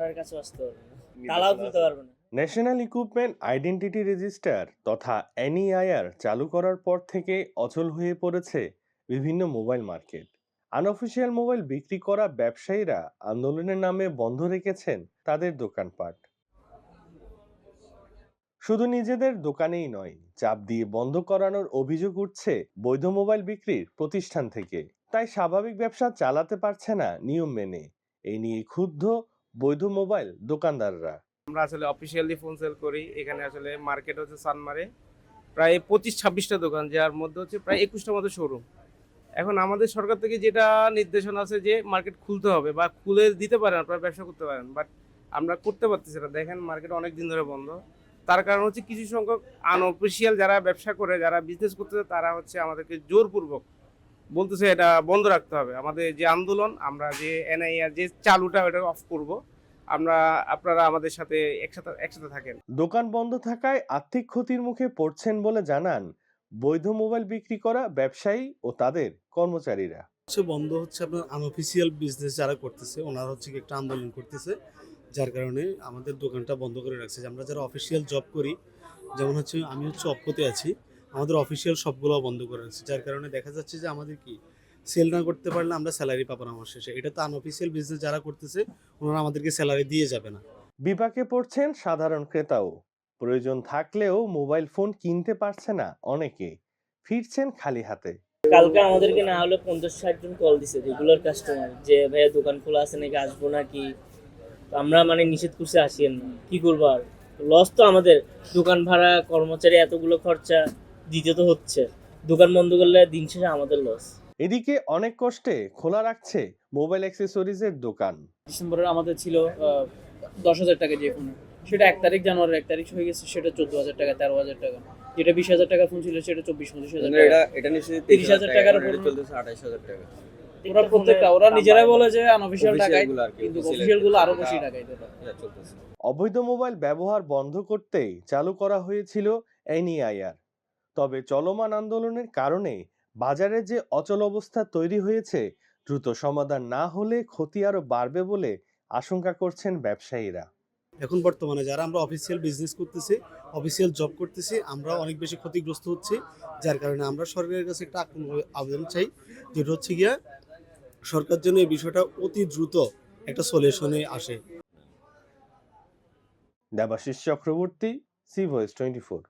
আপনার কাছে আসতে পারবে না। তালাও খুলতে পারবে না। ন্যাশনাল ইকুইপমেন্ট আইডেন্টিটি রেজিস্টার তথা এনইআইআর চালু করার পর থেকে অচল হয়ে পড়েছে বিভিন্ন মোবাইল মার্কেট। আনঅফিসিয়াল মোবাইল বিক্রি করা ব্যবসায়ীরা আন্দোলনের নামে বন্ধ রেখেছেন তাদের দোকানপাট। শুধু নিজেদের দোকানেই নয় চাপ দিয়ে বন্ধ করানোর অভিযোগ উঠছে বৈধ মোবাইল বিক্রির প্রতিষ্ঠান থেকে। তাই স্বাভাবিক ব্যবসা চালাতে পারছে না নিয়ম মেনে। এই নিয়ে ক্ষুব্ধ বৈধ মোবাইল দোকানদাররা। আমরা আসলে অফিসিয়ালি ফোন সেল করি। এখানে আসলে মার্কেট হচ্ছে সানমারে। প্রায় পঁচিশ ছাব্বিশটা দোকান, যার মধ্যে হচ্ছে প্রায় একুশটা মতো শোরুম এখন আমাদের সরকার থেকে যেটা নির্দেশনা আছে যে মার্কেট খুলতে হবে বা খুলে দিতে পারেন, আপনারা ব্যবসা করতে পারেন বাট আমরা করতে পারতেছি না। দেখেন মার্কেট অনেক দিন ধরে বন্ধ। তার কারণ হচ্ছে কিছু সংখ্যক আনঅফিসিয়াল যারা ব্যবসা করে, যারা বিজনেস করতেছে, তারা হচ্ছে আমাদেরকে জোরপূর্বক বলতেছে এটা বন্ধ রাখতে হবে। আমাদের যে আন্দোলন আমরা যে এনআইআর যে চালুটা ওটা অফ করব আমরা আপনারা আমাদের সাথে একসাথে একসাথে থাকেন। দোকান বন্ধ থাকায় আর্থিক ক্ষতির মুখে পড়ছেন বলে জানান বৈধ মোবাইল বিক্রি করা ব্যবসায়ী ও তাদের কর্মচারীরা। হচ্ছে বন্ধ হচ্ছে আপনার আনঅফিসিয়াল বিজনেস যারা করতেছে ওনারা হচ্ছে কি একটা আন্দোলন করতেছে যার কারণে আমাদের দোকানটা বন্ধ করে রাখছে। আমরা যারা অফিসিয়াল জব করি যেমন হচ্ছে আমি হচ্ছে অপতে আছি আমাদের অফিসিয়াল সবগুলো বন্ধ করে রাখছে যার কারণে দেখা যাচ্ছে যে আমাদের কি সেল না করতে পারলে আমরা স্যালারি পাবো না আমার শেষে। এটা তো আনঅফিসিয়াল বিজনেস যারা করতেছে ওনারা আমাদেরকে স্যালারি দিয়ে যাবে না। বিপাকে পড়ছেন সাধারণ ক্রেতাও। প্রয়োজন থাকলেও মোবাইল ফোন কিনতে পারছে না অনেকে। ফিরছেন খালি হাতে। কালকে আমাদেরকে না হলে পঞ্চাশ ষাট জন কল দিছে রেগুলার কাস্টমার যে ভাইয়া দোকান খোলা আছে নাকি আসব নাকি? আমরা মানে নিষেধ করছে আসিয়েন না কি করব আর? লস তো আমাদের। দোকান ভাড়া কর্মচারী এতগুলো খরচা। দিতে তো হচ্ছে। দোকান বন্ধ করলে দিন শেষে আমাদের লস এদিকে অনেক কষ্টে খোলা রাখছে মোবাইল অ্যাক্সেসরিজের দোকান। ডিসেম্বরের আমাদের ছিল আহ, দশ হাজার টাকা যে ফোন সেটা এক তারিখ জানুয়ারির এক তারিখ হয়ে গেছে সেটা চোদ্দ হাজার টাকা তেরো হাজার টাকা। যেটা বিশ হাজার টাকা ফোন ছিল সেটা চব্বিশ পঁচিশ হাজার মানে টাকা। এটা এটা নিশ্চয়ই 30,000 টাকার উপর চলতেছে আঠাশ হাজার টাকা। ওরা প্রত্যেকটা ওরা নিজেরাই বলে যে আনঅফিসিয়াল টাকায় কিন্তু অফিসিয়ালগুলো আরও বেশি টাকায় দেবে। এটা চলতেছে। অবৈধ মোবাইল ব্যবহার বন্ধ করতেই চালু করা হয়েছিল এনইআইআর তবে চলমান আন্দোলনের কারণে বাজারে যে অচল অবস্থা তৈরি হয়েছে দ্রুত সমাধান না হলে ক্ষতি আরও বাড়বে বলে আশঙ্কা করছেন ব্যবসায়ীরা। এখন বর্তমানে যারা আমরা অফিসিয়াল বিজনেস করতেছি অফিসিয়াল জব করতেছি আমরা অনেক বেশি ক্ষতিগ্রস্ত হচ্ছি যার কারণে আমরা সরকারের কাছে একটা আবেদন চাই যেটা হচ্ছে গিয়া সরকার যেন এই বিষয়টা অতি দ্রুত একটা সলিউশনে আসে। Debashis Chakraborty C voice twenty four